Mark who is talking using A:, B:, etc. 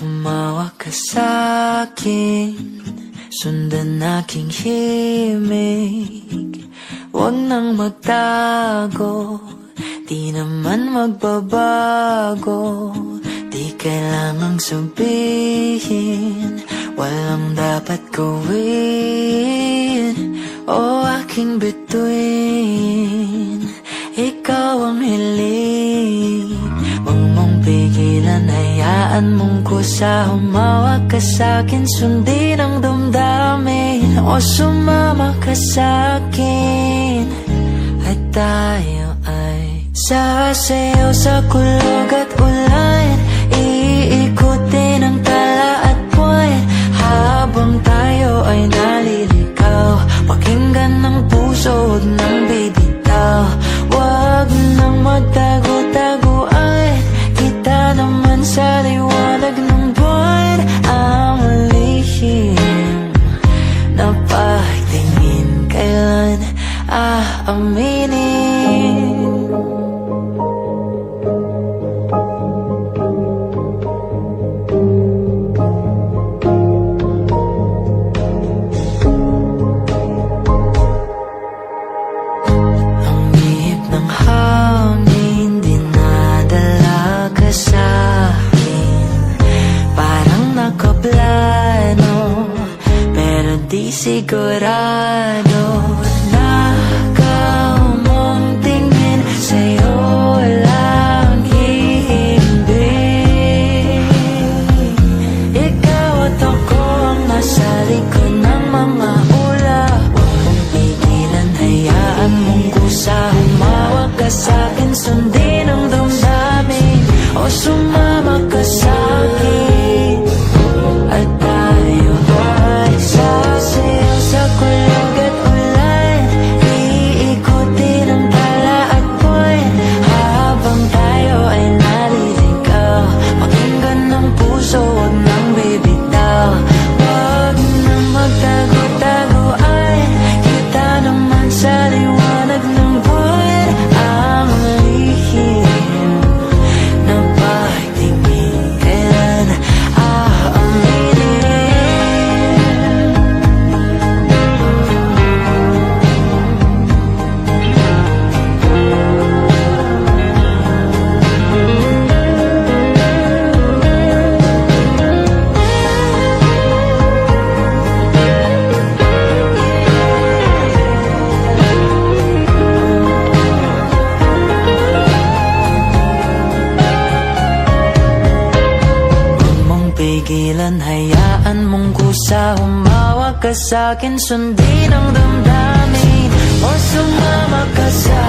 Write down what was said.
A: Humawak ka sa'kin. Sundan aking himig. Huwag nang magtago. Di naman magbabago. Di kailangang sabihin. Walang dapat gawin. O aking bituin Hayaan mong kusa Humawak ka sa'kin Sundin ang damdamin. O sumama ka sa'kin At tayo ay Sasayaw sa kulog at ulan Iikutin ang tala at buwan Habang tayo ay nalilikaw Pakinggan ng puso, huwag nang bibitaw. Huwag nang magtago-taguan. Kita naman sa liwanag aaminin Ang ihip ng hangin Dinadala ka sa'kin Parang nakaplano Pero di sigurado mong kusa Humawak ka sa'kin, pigilan, hayaan mong kusa. Humawak ka sa'kin, sundin ang damdamin O sumama ka sa'kin